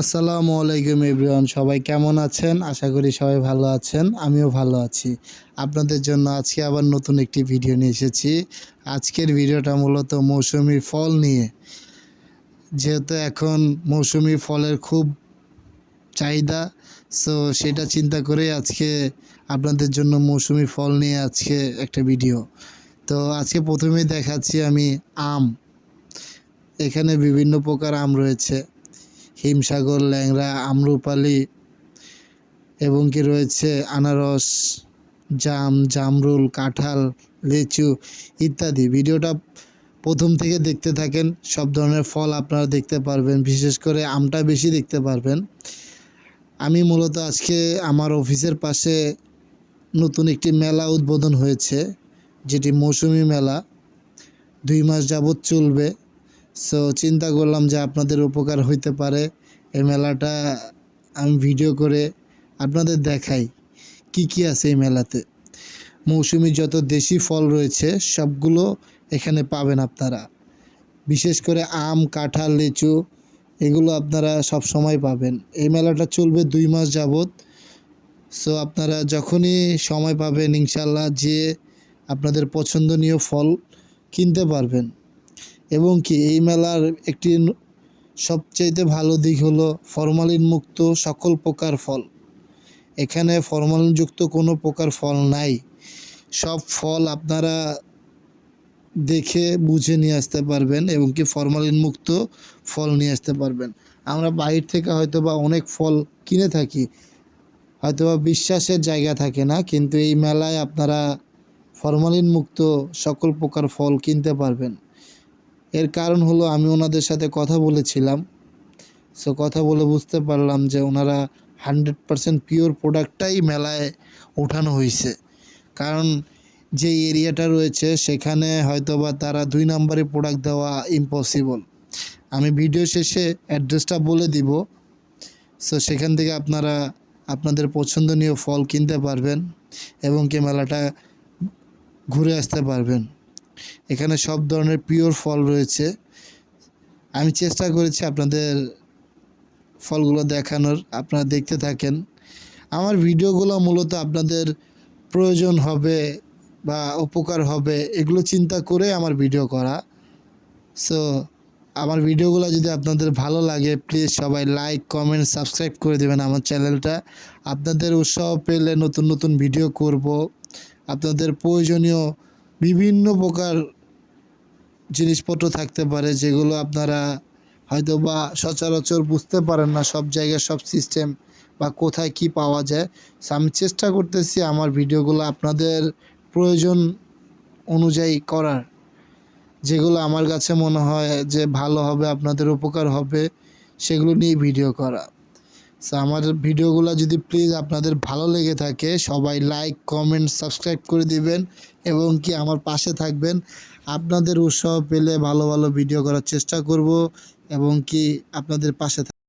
আসসালামু আলাইকুম এভরিওয়ান, সবাই কেমন আছেন? আশা করি সবাই ভালো আছেন, আমিও ভালো আছি। আপনাদের জন্য আজকে আবার নতুন একটি ভিডিও নিয়ে এসেছি। আজকের ভিডিওটা মূলত মৌসুমি ফল নিয়ে। যেহেতু এখন মৌসুমি ফলের খুব চাহিদা সো সেটা চিন্তা করে আজকে আপনাদের জন্য মৌসুমি ফল নিয়ে আজকে একটা ভিডিও। তো আজকে প্রথমেই দেখাচ্ছি আমি আম। এখানে বিভিন্ন প্রকার আম রয়েছে। হিমসাগর, ল্যাংড়া, আম্রপালি এবং কি রয়েছে? আনারস, জাম, জামরুল, কাঁঠাল, লিচু ইত্যাদি। ভিডিওটা প্রথম থেকে দেখতে থাকেন, সব ধরনের ফল আপনারা দেখতে পারবেন, বিশেষ করে আমটা বেশি দেখতে পারবেন। আমি মূলত আজকে আমার অফিসের পাশে নতুন একটি মেলা উদ্বোধন হয়েছে, যেটি মৌসুমি মেলা। দুই মাস যাবৎ চলবে। সো চিন্তা করলাম যে আপনাদের উপকার হইতে পারে। এই মেলাটা আমি ভিডিও করে আপনাদের দেখাই কি কি আছে এই মেলাতে। মৌসুমি যত দেশি ফল রয়েছে, সবগুলো এখানে পাবেন আপনারা। বিশেষ করে আম, কাঁঠাল, লিচু, এগুলো আপনারা সব সময় পাবেন। এই মেলাটা চলবে দুই মাস যাবৎ। সো আপনারা যখনই সময় পাবেন ইনশাল্লাহ যে আপনাদের পছন্দনীয় ফল কিনতে পারবেন। এবং কি এই মেলার একটি সবচাইতে ভালো দিক হলো ফরমালিন মুক্ত সকল প্রকার ফল। এখানে ফরমালিনযুক্ত কোনো প্রকার ফল নাই। সব ফল আপনারা দেখে বুঝে নিয়ে আসতে পারবেন এবং কি ফরমালিন মুক্ত ফল নিয়ে আসতে পারবেন। আমরা বাইরে থেকে হয়তো বা অনেক ফল কিনে থাকি হয়তো বা বিশ্বাসের জায়গা থাকে না, কিন্তু এই মেলায় আপনারা ফরমালিন মুক্ত সকল প্রকার ফল কিনতে পারবেন। এর কারণ হলো আমি ওনাদের সাথে কথা বলেছিলাম। সো কথা বলে বুঝতে পারলাম যে ওনারা হান্ড্রেড পারসেন্ট পিওর প্রোডাক্টটাই মেলায় ওঠানো হয়েছে কারণ যে এরিয়াটা রয়েছে, সেখানে হয়তোবা তারা দুই নম্বরে প্রোডাক্ট দেওয়া ইম্পসিবল আমি ভিডিও শেষে অ্যাড্রেসটা বলে দিব। সো সেখান থেকে আপনারা আপনাদের পছন্দনীয় ফল কিনতে পারবেন এবং কি মেলাটা ঘুরে আসতে পারবেন। এখানে সব ধরনের পিওর ফল রয়েছে। আমি চেষ্টা করেছি আপনাদের ফলগুলো দেখানোর, আপনারা দেখতে থাকেন। আমার ভিডিওগুলো মূলত আপনাদের প্রয়োজন হবে বা উপকার হবে, এগুলো চিন্তা করে আমার ভিডিও করা। সো আমার ভিডিওগুলো যদি আপনাদের ভালো লাগে প্লিজ সবাই লাইক কমেন্ট সাবস্ক্রাইব করে দেবেন আমার চ্যানেলটা। আপনাদের উৎসাহ পেলে নতুন নতুন ভিডিও করব। আপনাদের প্রয়োজনীয় বিভিন্ন প্রকার জিনিসপত্র থাকতে পারে, যেগুলো আপনারা হয়তো বা সচরাচর বুঝতে পারেন না সব জায়গায় সব সিস্টেম বা কোথায় কি পাওয়া যায়। So, আমি চেষ্টা করতেছি আমার ভিডিওগুলো আপনাদের প্রয়োজন অনুযায়ী করার, যেগুলো আমার কাছে মনে হয় যে ভালো হবে, আপনাদের উপকার হবে, সেগুলো নিয়ে ভিডিও করা। সো আমার ভিডিওগুলো যদি প্লিজ আপনাদের ভালো লেগে থাকে, সবাই লাইক কমেন্ট সাবস্ক্রাইব করে দিবেন এবং কি আমার পাশে থাকবেন। আপনাদের উৎসাহ পেলে ভালো ভালো ভিডিও করার চেষ্টা করব এবং কি আপনাদের পাশে